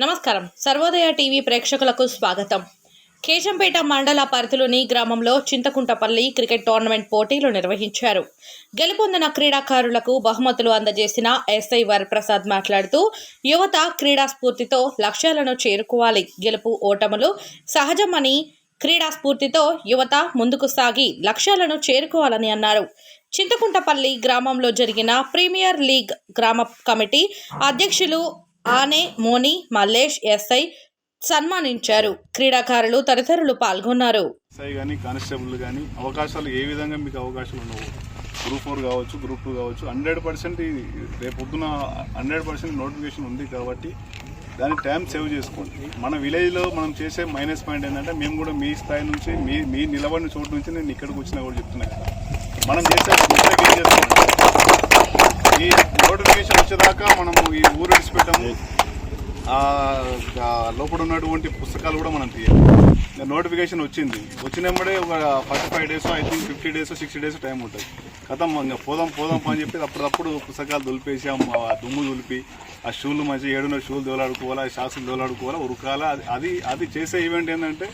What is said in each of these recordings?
నమస్కారం. సర్వోదయ టీవీ ప్రేక్షకులకు స్వాగతం. కేశంపేట మండల పరిధిలోని గ్రామంలో చింతకుంటపల్లి క్రికెట్ టోర్నమెంట్ పోటీలు నిర్వహించారు. గెలుపొందిన క్రీడాకారులకు బహుమతులు అందజేసిన ఎస్ఐ వరప్రసాద్ మాట్లాడుతూ యువత క్రీడా స్ఫూర్తితో లక్ష్యాలను చేరుకోవాలి. గెలుపు ఓటములు సహజమని క్రీడా స్ఫూర్తితో యువత ముందుకు సాగి లక్ష్యాలను చేరుకోవాలని అన్నారు. చింతకుంటపల్లి గ్రామంలో జరిగిన ప్రీమియర్ లీగ్ గ్రామ కమిటీ అధ్యక్షులు ఆనే మోని మల్లేష్ ఎస్ఐ సన్మానించారు. క్రీడాకారులు తదితరులు పాల్గొన్నారు. ఎస్ఐ కానీ కానిస్టేబుల్ కానీ అవకాశాలు ఏ విధంగా మీకు అవకాశాలు ఉండవు? గ్రూప్ ఫోర్ కావచ్చు గ్రూప్ టూ కావచ్చు హండ్రెడ్ పర్సెంట్ రేపు పొద్దున హండ్రెడ్ పర్సెంట్ నోటిఫికేషన్ ఉంది కాబట్టి దాన్ని టైం సేవ్ చేసుకోండి. మన విలేజ్లో మనం చేసే మైనస్ పాయింట్ ఏంటంటే మేము కూడా మీ స్థాయి నుంచి మీ మీ నిలబడిన చోటు నుంచి నేను ఇక్కడికి వచ్చినా కూడా చెప్తున్నా కదా. మనం చేసే ఏం చేసుకోండి ఈ నోటిఫికేషన్ వచ్చేదాకా మనము ఈ ఊరు విడిచిపెట్టాము. లోపల ఉన్నటువంటి పుస్తకాలు కూడా మనం తీయాలి నోటిఫికేషన్ వచ్చింది. వచ్చినప్పుడే ఒక forty five days I think fifty days sixty days time ఉంటుంది. కథం ఇంకా పోదాం పోదాం అని చెప్పి అప్పుడప్పుడు పుస్తకాలు దులిపేసి ఆ దుమ్ము దులిపి ఆ షూలు మంచి ఏడున్న షూలు దోలాడుకోవాలా ఆ షాక్స్లు దోలాడుకోవాలా ఉరకాలా. అది- అది అది చేసే ఈవెంట్ ఏంటంటే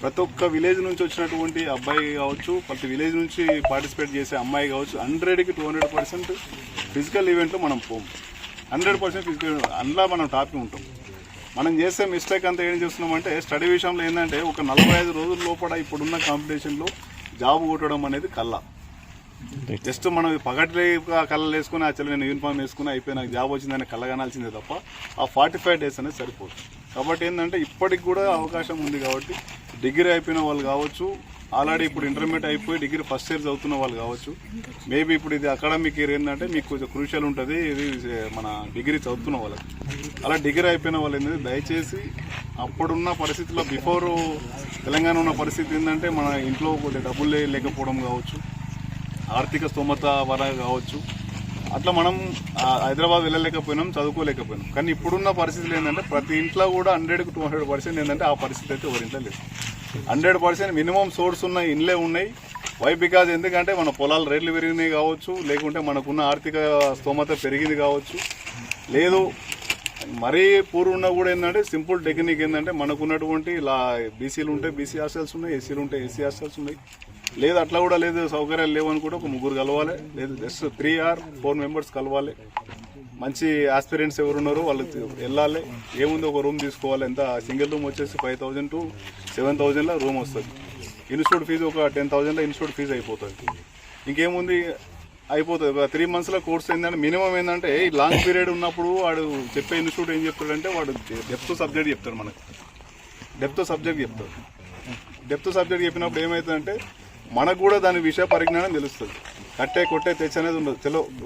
ప్రతి ఒక్క విలేజ్ నుంచి వచ్చినటువంటి అబ్బాయి కావచ్చు ప్రతి విలేజ్ నుంచి పార్టిసిపేట్ చేసే అమ్మాయి కావచ్చు హండ్రెడ్కి టూ హండ్రెడ్ పర్సెంట్ ఫిజికల్ ఈవెంట్లో మనం పోము హండ్రెడ్ పర్సెంట్ ఫిజికల్ అందులో మనం టాపిక్ ఉంటాం. మనం చేసే మిస్టేక్ అంతా ఏం చేస్తున్నామంటే స్టడీ విషయంలో ఏంటంటే ఒక నలభై ఐదు రోజుల లోపల ఇప్పుడున్న కాంపిటీషన్లో జాబ్ కొట్టడం అనేది కళ్ళ జస్ట్ మనం పగటి కళ్ళలు వేసుకుని ఆ చెల్లి నేను యూనిఫామ్ వేసుకుని అయిపోయి నాకు జాబ్ వచ్చిందని కళ్ళగనాల్సిందే తప్ప ఆ ఫార్టీ ఫైవ్ డేస్ అనేది సరిపోదు. కాబట్టి ఏంటంటే ఇప్పటికి కూడా అవకాశం ఉంది కాబట్టి డిగ్రీ అయిపోయిన వాళ్ళు కావచ్చు ఆల్రెడీ ఇప్పుడు ఇంటర్మీడియట్ అయిపోయి డిగ్రీ ఫస్ట్ ఇయర్ చదువుతున్న వాళ్ళు కావచ్చు. మేబీ ఇప్పుడు ఇది అకాడమిక్ ఇయర్ ఏంటంటే మీకు కొంచెం క్రూషియల్ ఉంటుంది ఇది మన డిగ్రీ చదువుతున్న వాళ్ళకి. అలా డిగ్రీ అయిపోయిన వాళ్ళు ఏంటంటే దయచేసి అప్పుడున్న పరిస్థితుల్లో బిఫోర్ తెలంగాణ ఉన్న పరిస్థితి ఏంటంటే మన ఇంట్లో కొద్దిగా డబ్బులు లేకపోవడం కావచ్చు ఆర్థిక స్తోమత వర కావచ్చు అట్లా మనం హైదరాబాద్ వెళ్ళలేకపోయినాం చదువుకోలేకపోయినాం. కానీ ఇప్పుడున్న పరిస్థితులు ఏంటంటే ప్రతి ఇంట్లో కూడా హండ్రెడ్కి టూ హండ్రెడ్ పర్సెంట్ ఏంటంటే ఆ పరిస్థితి అయితే ఎవరి ఇంట్లో లేదు. హండ్రెడ్ పర్సెంట్ మినిమం సోర్స్ ఉన్న ఇండ్లే ఉన్నాయి. వై బికాజ్ ఎందుకంటే మన పొలాలు రేట్లు పెరిగినాయి కావచ్చు లేకుంటే మనకున్న ఆర్థిక స్తోమత పెరిగింది కావచ్చు. లేదు మరీ పూర్వంలో కూడా ఏంటంటే సింపుల్ టెక్నిక్ ఏంటంటే మనకున్నటువంటి ఇలా బీసీలు ఉంటే బీసీ హాస్టల్స్ ఉన్నాయి ఎస్సీలు ఉంటే ఎస్సీ హాస్టల్స్ ఉన్నాయి. లేదు అట్లా కూడా లేదు సౌకర్యాలు లేవని కూడా ఒక ముగ్గురు కలవాలి. లేదు just three or four members కలవాలి. మంచి ఆస్పిరెంట్స్ ఎవరున్నారో వాళ్ళకి వెళ్ళాలి. ఏముంది ఒక రూమ్ తీసుకోవాలి. ఎంత? సింగిల్ రూమ్ వచ్చేసి ఫైవ్ థౌజండ్ టు సెవెన్ థౌజండ్లో రూమ్ వస్తుంది. ఇన్స్టిట్యూట్ ఫీజు ఒక టెన్ థౌజండ్లో ఇన్స్టిట్యూట్ ఫీజు అయిపోతుంది. ఇంకేముంది? అయిపోతుంది. ఒక త్రీ మంత్స్లో కోర్స్ ఏంటంటే మినిమం ఏంటంటే ఈ లాంగ్ పీరియడ్ ఉన్నప్పుడు వాడు చెప్పే ఇన్స్టిట్యూట్ ఏం చెప్తాడంటే వాడు డెప్త్ సబ్జెక్ట్ చెప్తాడు మనకి. డెప్త్ సబ్జెక్ట్ చెప్తాడు. డెప్త్ సబ్జెక్ట్ చెప్పినప్పుడు ఏమవుతుందంటే మనకు కూడా దాని విషయ పరిజ్ఞానం తెలుస్తుంది. కట్టే కొట్టే తెచ్చనేది ఉండదు. తెలో